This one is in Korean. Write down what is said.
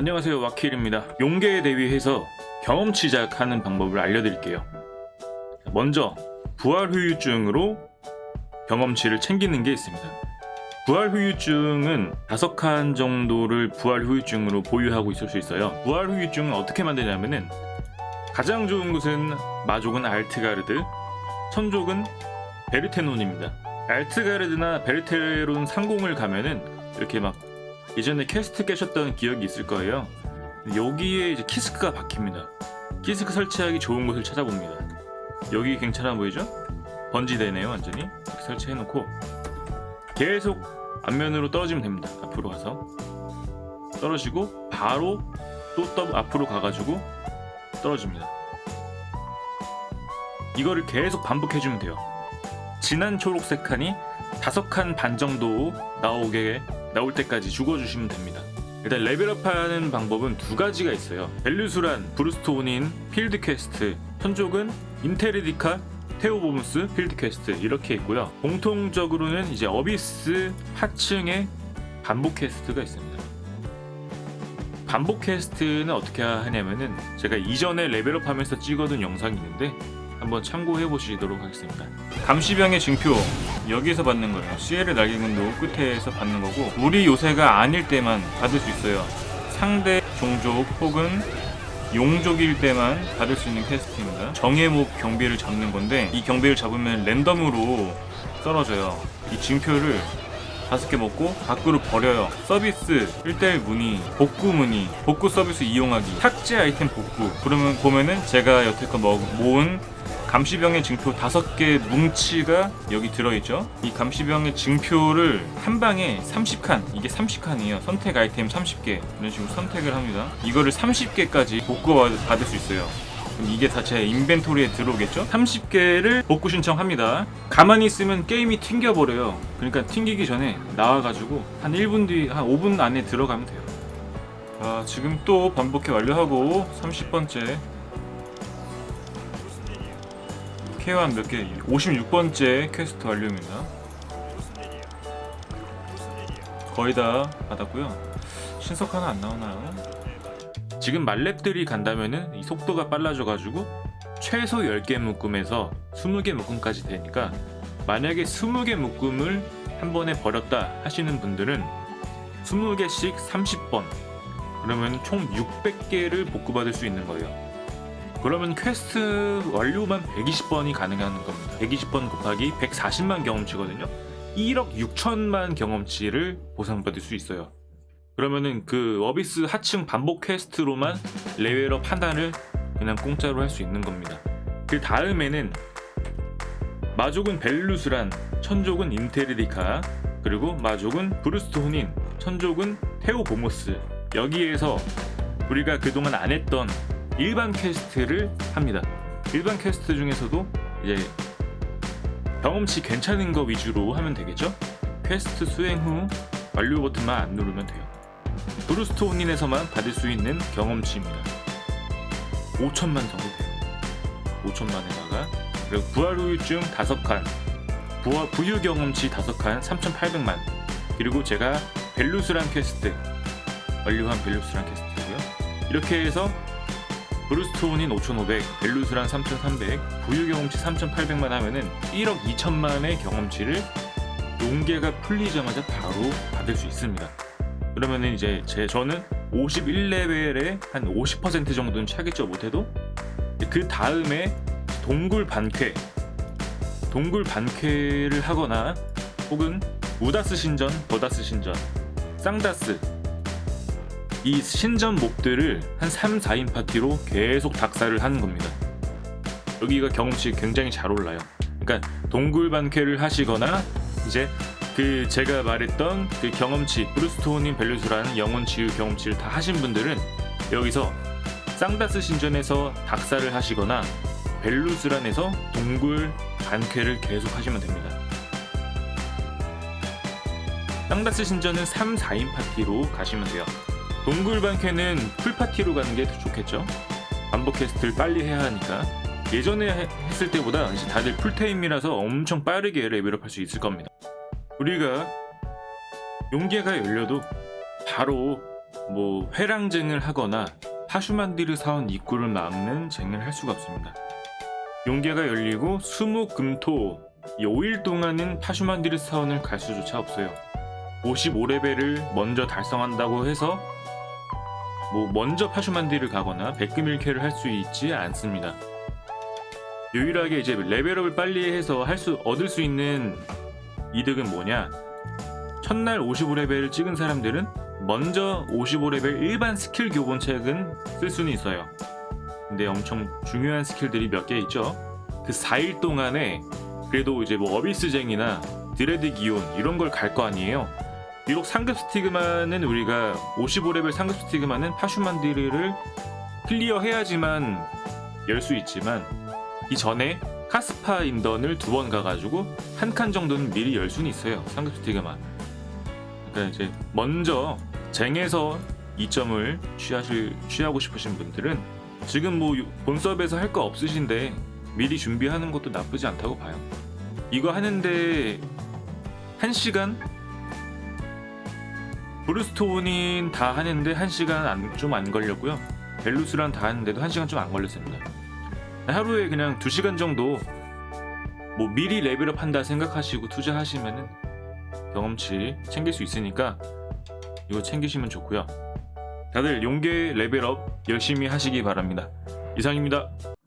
안녕하세요 와킬입니다. 용계 대비해서 경험치 작하는 방법을 알려드릴게요. 먼저 부활 후유증으로 경험치를 챙기는 게 있습니다. 부활 후유증은 다섯 칸 정도를 부활 후유증으로 보유하고 있을 수 있어요. 부활 후유증은 어떻게 만드냐면은 가장 좋은 것은 마족은 알트가르드 천족은 베르테논입니다. 알트가르드나 베르테론 상공을 가면은 이렇게 막 예전에 캐스트 깨셨던 기억이 있을 거예요. 여기에 이제 키스크가 박힙니다. 키스크 설치하기 좋은 곳을 찾아봅니다. 여기 괜찮아 보이죠? 번지되네요, 완전히. 이렇게 설치해놓고 계속 앞면으로 떨어지면 됩니다. 앞으로 가서 떨어지고 바로 또 떠, 앞으로 가가지고 떨어집니다. 이거를 계속 반복해주면 돼요. 진한 초록색 칸이 다섯 칸 반 정도 나오게 나올 때까지 죽어주시면 됩니다. 일단 레벨업하는 방법은 두 가지가 있어요. 벨류수란, 브루스토닌, 필드 퀘스트, 현족은 인테리디카, 테오보무스, 필드 퀘스트 이렇게 있고요. 공통적으로는 이제 어비스 하층에 반복 퀘스트가 있습니다. 반복 퀘스트는 어떻게 하냐면은 제가 이전에 레벨업하면서 찍어둔 영상이 있는데 한번 참고해 보시도록 하겠습니다. 감시병의 징표 여기에서 받는 거예요. 시에르 날개군도 끝에서 받는 거고 우리 요새가 아닐 때만 받을 수 있어요. 상대 종족 혹은 용족일 때만 받을 수 있는 퀘스트입니다. 정예목 경비를 잡는 건데 이 경비를 잡으면 랜덤으로 떨어져요. 이 징표를 다섯 개 먹고 밖으로 버려요. 서비스 1대1 문의, 복구 문의, 복구 서비스 이용하기, 탁재 아이템 복구. 그러면 보면은 제가 여태껏 먹, 모은 감시병의 징표 다섯 개 뭉치가 여기 들어있죠. 이 감시병의 징표를 한 방에 30칸, 이게 30칸이에요. 선택 아이템 30개 이런 식으로 선택을 합니다. 이거를 30개까지 복구 받을 수 있어요. 그럼 이게 다 제 인벤토리에 들어오겠죠? 30개를 복구 신청합니다. 가만히 있으면 게임이 튕겨버려요. 그러니까 튕기기 전에 나와가지고 한 1분 뒤, 한 5분 안에 들어가면 돼요. 자, 지금 또 반복해 완료하고 30번째 K1 몇 개? 56번째 퀘스트 완료입니다. 거의 다 받았고요. 신석 하나 안 나오나요? 지금 말렙들이 간다면은 이 속도가 빨라져 가지고 최소 10개 묶음에서 20개 묶음까지 되니까 만약에 20개 묶음을 한 번에 버렸다 하시는 분들은 20개씩 30번 그러면 총 600개를 복구받을 수 있는 거예요. 그러면 퀘스트 완료만 120번이 가능한 겁니다. 120번 곱하기 140만 경험치거든요. 1억 6천만 경험치를 보상받을 수 있어요. 그러면은 그 어비스 하층 반복 퀘스트로만 레벨업 하나를 그냥 공짜로 할 수 있는 겁니다. 그 다음에는 마족은 벨루스란, 천족은 인테리디카, 그리고 마족은 브루스토닌, 천족은 테오보모스. 여기에서 우리가 그동안 안 했던 일반 퀘스트를 합니다. 일반 퀘스트 중에서도 이제 경험치 괜찮은 거 위주로 하면 되겠죠? 퀘스트 수행 후 완료 버튼만 안 누르면 돼요. 브루스토닌에서만 받을 수 있는 경험치입니다. 5천만 정도 돼요. 5천만에다가 그리고 부활 후유증 5칸, 부활 부유 경험치 5칸 3,800만 그리고 제가 벨루스란 퀘스트 완료한 벨루스란 퀘스트고요. 이렇게 해서 브루스토닌 5,500, 벨루스란 3,300, 부유 경험치 3,800만 하면은 1억 2천만의 경험치를 용계가 풀리자마자 바로 받을 수 있습니다. 그러면은 이제 제 저는 51레벨에 한 50% 정도는 차겠죠 못해도 그 다음에 동굴 반쾌 동굴 반쾌를 하거나 혹은 우다스 신전, 버다스 신전, 쌍다스 이 신전 몹들을 한 3, 4인 파티로 계속 dak사를 하는 겁니다. 여기가 경험치 굉장히 잘 올라요. 그러니까 동굴 반쾌를 하시거나 이제 그 제가 말했던 그 경험치 브루스토닌 벨루스라는 영혼 치유 경험치를 다 하신 분들은 여기서 쌍다스 신전에서 dak사를 하시거나 벨루스란에서 동굴 반쾌를 계속 하시면 됩니다. 쌍다스 신전은 3, 4인 파티로 가시면 돼요. 동굴 반쾌는 풀 파티로 가는 게 더 좋겠죠. 반복 퀘스트를 빨리 해야 하니까 예전에 해- 했을 때보다 다들 풀타임이라서 엄청 빠르게 레벨업 할 수 있을 겁니다. 우리가 용계가 열려도 바로 뭐 회랑쟁을 하거나 파슈만디르 사원 입구를 막는 쟁을 할 수가 없습니다. 용계가 열리고 수목금토 이 5일 동안은 파슈만디르 사원을 갈 수조차 없어요. 55레벨을 먼저 달성한다고 해서 뭐 먼저 파슈만디를 가거나 백금일캐를 할 수 있지 않습니다. 유일하게 이제 레벨업을 빨리 해서 할 수 얻을 수 있는 이득은 뭐냐? 첫날 55레벨을 찍은 사람들은 먼저 55레벨 일반 스킬 교본책은 쓸 수는 있어요. 근데 엄청 중요한 스킬들이 몇 개 있죠. 그 4일 동안에 그래도 이제 뭐 어비스쟁이나 드레드 기온 이런 걸 갈 거 아니에요. 비록 상급 스티그마는 우리가 55레벨 상급 스티그마는 파슈만디르를 클리어 해야지만 열 수 있지만 이 전에 카스파 인던을 두 번 가가지고 한 칸 정도는 미리 열 수는 있어요. 스티그마 그러니까 이제 먼저 쟁에서 이점을 취하실 취하고 싶으신 분들은 지금 뭐 본섭에서 할 거 없으신데 미리 준비하는 것도 나쁘지 않다고 봐요. 이거 하는데 1시간? 브루스토닌 다 하는데 1시간 좀안 걸렸고요. 벨루스랑 다 하는데도 1시간 좀 안 걸렸습니다 하루에 그냥 2시간 정도 뭐 미리 레벨업 한다 생각하시고 투자하시면은 경험치 챙길 수 있으니까 이거 챙기시면 좋고요. 다들 용계 레벨업 열심히 하시기 바랍니다. 이상입니다